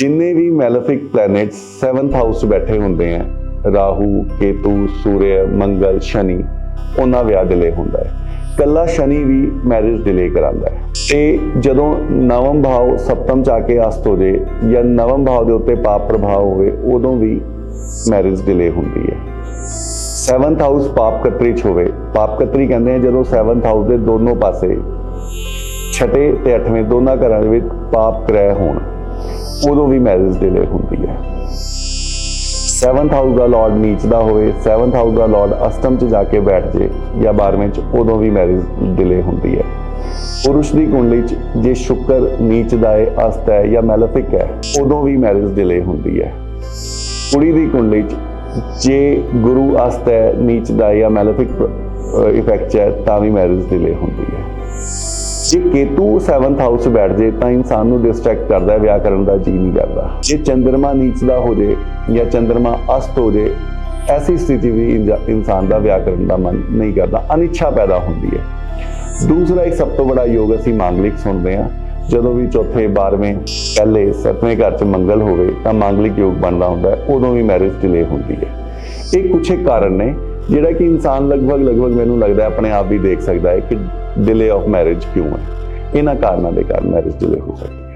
ਜਿੰਨੇ ਵੀ ਮੈਲੇਫਿਕ planets 7th house 'ਚ ਬੈਠੇ ਹੁੰਦੇ ਆ, ਰਾਹੂ, ਕੇਤੂ, ਸੂਰਯ, ਮੰਗਲ, ਸ਼ਨੀ, ਉਹਨਾਂ ਵਿਆਹ ਡਿਲੇ ਹੁੰਦਾ ਹੈ। ਕੱਲਾ ਸ਼ਨੀ ਵੀ ਮੈਰਿਜ ਡਿਲੇ ਕਰਾਂਦਾ ਹੈ। ਤੇ ਜਦੋਂ ਨਵਮ ਭਾਵ ਸਪਤਮ ਚ ਆ ਕੇ ਅਸਤ ਹੋ ਜੇ ਜਾਂ ਨਵਮ ਭਾਵ ਦੇ ਉੱਤੇ ਪਾਪ ਪ੍ਰਭਾਵ ਹੋਵੇ, ਉਦੋਂ ਵੀ ਮੈਰਿਜ ਡਿਲੇ ਹੁੰਦੀ ਹੈ। 7th ਹਾਊਸ ਪਾਪ ਕਤਰੀ ਚ ਹੋਵੇ, ਪਾਪ ਕਤਰੀ ਕਹਿੰਦੇ ਆ ਜਦੋਂ 7th ਹਾਊਸ ਦੇ ਦੋਨੋਂ ਪਾਸੇ ਛਟੇ ਤੇ ਅੱਠਵੇਂ ਦੋਨਾਂ ਘਰਾਂ ਦੇ ਵਿੱਚ ਪਾਪ ਗ੍ਰਹਿ ਹੋਣ। ਉਦੋਂ ਵੀ ਮੈਰਿਜ ਡਿਲੇ ਹੁੰਦੀ ਹੈ। 7th ਹਾਊਸ ਦਾ ਲਾਰਡ ਨੀਚ ਦਾ ਹੋਵੇ 7th ਹਾਊਸ ਦਾ ਲਾਰਡ ਅਸ਼ਟਮ ਚ ਜਾ ਕੇ ਬੈਠ ਜੇ ਜਾਂ 12ਵੇਂ ਚ, ਉਦੋਂ ਵੀ ਮੈਰਿਜ ਡਿਲੇ ਹੁੰਦੀ ਹੈ। ਪੁਰਸ਼ ਦੀ ਕੁੰਡਲੀ ਚ ਜੇ ਸ਼ੁਕਰ ਨੀਚ ਦਾ ਹੈ ਅਸਤ ਹੈ ਜਾਂ ਮੈਲਫਿਕ ਹੈ, ਉਦੋਂ ਵੀ ਮੈਰਿਜ ਡਿਲੇ ਹੁੰਦੀ ਹੈ। ਕੁੜੀ ਦੀ ਕੁੰਡਲੀ ਚ ਜੇ ਗੁਰੂ ਅਸਤ ਹੈ, ਨੀਚ ਦਾ ਜਾਂ ਮੈਲਫਿਕ ਇਫੈਕਟ ਹੈ, ਤਾਂ ਵੀ ਮੈਰਿਜ ਡਿਲੇ ਹੁੰਦੀ ਹੈ। ਜੇ ਕੇਤੂ 7th ਹਾਊਸ 'ਚ ਬੈਠ ਜੇ ਤਾਂ ਇਨਸਾਨ ਨੂੰ ਡਿਸਟਰੈਕਟ ਕਰਦਾ ਹੈ ਵਿਆਹ ਕਰਨ ਦਾ ਜੀ ਨਹੀਂ ਕਰਦਾ। ਜੇ ਚੰ드ਰਮਾ ਨੀਚਦਾ ਹੋ ਜੇ ਜਾਂ ਚੰ드ਰਮਾ ਅਸਤ ਹੋ ਜੇ, ਐਸੀ ਸਥਿਤੀ ਵੀ ਇਨਜਾ- ਇਨਸਾਨ ਦਾ ਵਿਆਹ ਕਰਨ ਦਾ ਮਨ ਨਹੀਂ ਕਰਦਾ, ਅਨਿੱਛਾ ਪੈਦਾ ਹੁੰਦੀ ਹੈ। ਦੂਸਰਾ ਇੱਕ ਸਭ ਤੋਂ ਬੜਾ ਯੋਗ ਅਸੀਂ ਮਾਂਗਲਿਕ ਸੁਣਦੇ ਹਾਂ। ਜਦੋਂ ਵੀ ਚੌਥੇ 12ਵੇਂ ਪਹਿਲੇ, ਸੱਤਵੇਂ ਘਰ 'ਚ ਮੰਗਲ ਹੋਵੇ ਤਾਂ ਮਾਂਗਲਿਕ ਯੋਗ ਬਣਦਾ ਹੁੰਦਾ ਹੈ, ਉਦੋਂ ਵੀ ਮੈਰਿਜ ਡਿਲੇ ਹੁੰਦੀ ਹੈ। ਇਹ ਕੁਛ ਇੱਕ ਕਾਰਨ ਨੇ, ਜਿਹੜਾ ਕਿ ਇਨਸਾਨ ਲਗਭਗ ਲਗਭਗ ਮੈਨੂੰ ਲੱਗਦਾ ਆਪਣੇ ਆਪ ਵੀ ਦੇਖ ਸਕਦਾ ਹੈ ਕਿ ਡਿਲੇ ਆਫ ਮੈਰਿਜ ਕਿਉਂ ਹੈ? ਇਹਨਾਂ ਕਾਰਨਾਂ ਦੇ ਕਾਰਨ ਮੈਰਿਜ ਡਿਲੇ ਹੋ ਸਕਦੀ ਹੈ।